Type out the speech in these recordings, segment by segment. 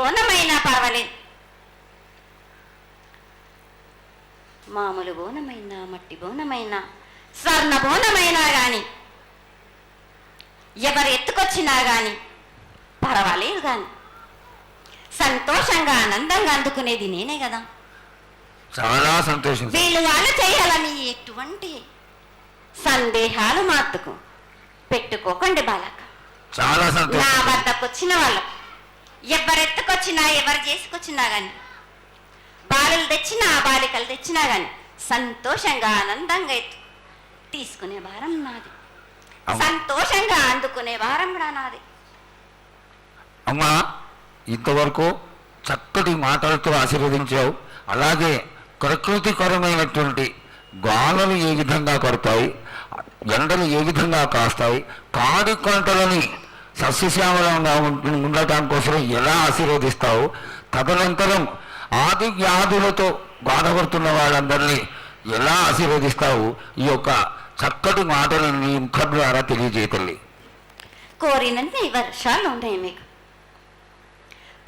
బోనమైనా పర్వాలేదు. మామూలు బోనమైనా మట్టి బోనమైనా స్వర్ణ బోనమైనా గాని ఎవరు ఎత్తుకొచ్చినా గాని పర్వాలేదు గాని సంతోషంగా ఆనందంగా అందుకునేది నేనే కదా. చాలా సంతోషం. వీళ్ళు వాళ్ళు చేయాలని ఎటువంటి సందేహాలు మాత్తుకు పెట్టుకోకండి బాలక. చాలా నా సంతోషం వద్దకు వచ్చిన వాళ్ళు ఎవరెత్తుకొచ్చినా ఎవరు చేసుకొచ్చినా గాని బాలులు తెచ్చినా బాలికలు తెచ్చినా గాని సంతోషంగా ఆనందంగా ఎత్తు తీసుకునే భారం నాది. సంతోషంగా అందుకునే భారం కూడా నాది. అమ్మా ఇంతవరకు చక్కటి మాటలతో ఆశీర్వదించావు. అలాగే ప్రకృతికరమైనటువంటి గాలులు ఏ విధంగా కొడతాయి ఎండలు ఏ విధంగా కాస్తాయి కాడి పంటలని సస్యశ్యామలంగా ఉండటం కోసం ఎలా ఆశీర్వదిస్తావు? తదనంతరం ఆది వ్యాధులతో బాధపడుతున్న వాళ్ళందరినీ ఎలా ఆశీర్వదిస్తావు? ఈ యొక్క చక్కటి మాటలను నీ ముఖం ద్వారా తెలియజేయతల్లి కోరినన్ని వర్షాలు ఉన్నాయి మీకు.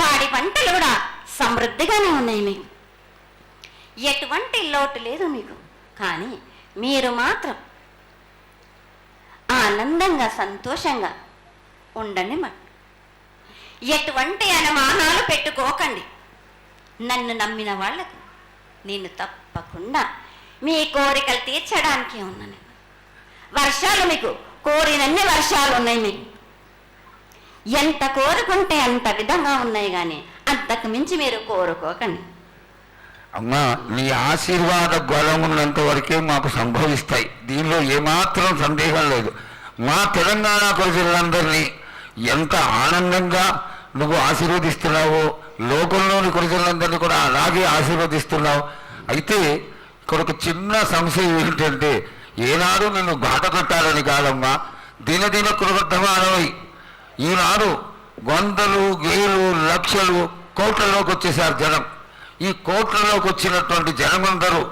పాడి పంటలు కూడా సమృద్ధిగానే ఉన్నాయి మీకు. ఎటువంటి లోటు లేదు మీకు. కానీ మీరు మాత్రం ఆనందంగా సంతోషంగా ఉండండి ఎటువంటి అనుమానాలు పెట్టుకోకండి. నన్ను నమ్మిన వాళ్ళకు నేను తప్పకుండా మీ కోరికలు తీర్చడానికి ఉన్నాను. వర్షాలు మీకు కోరినన్ని వర్షాలు ఉన్నాయి మీకు. ఎంత కోరుకుంటే అంత విధంగా ఉన్నాయి కానీ అంతకు మించి మీరు కోరుకోకండి. అమ్మా నీ ఆశీర్వాద గొడవ ఉన్నంత వరకే మాకు సంభవిస్తాయి. దీనిలో ఏమాత్రం సందేహం లేదు. మా తెలంగాణ ప్రజలందరినీ ఎంత ఆనందంగా నువ్వు ఆశీర్వదిస్తున్నావో లోకంలోని ప్రజలందరినీ కూడా అలాగే ఆశీర్వదిస్తున్నావు. అయితే ఇక్కడ ఒక చిన్న సంశయం ఏంటంటే ఏనాడు నిన్ను బాధ కట్టాలని కాదమ్మా దినదిన కృతమానమై ఈనాడు వందలు వేలు లక్షలు కోట్లలోకి వచ్చేసారు జనం. ఈ కోట్లలోకి వచ్చినటువంటి జనమందరూ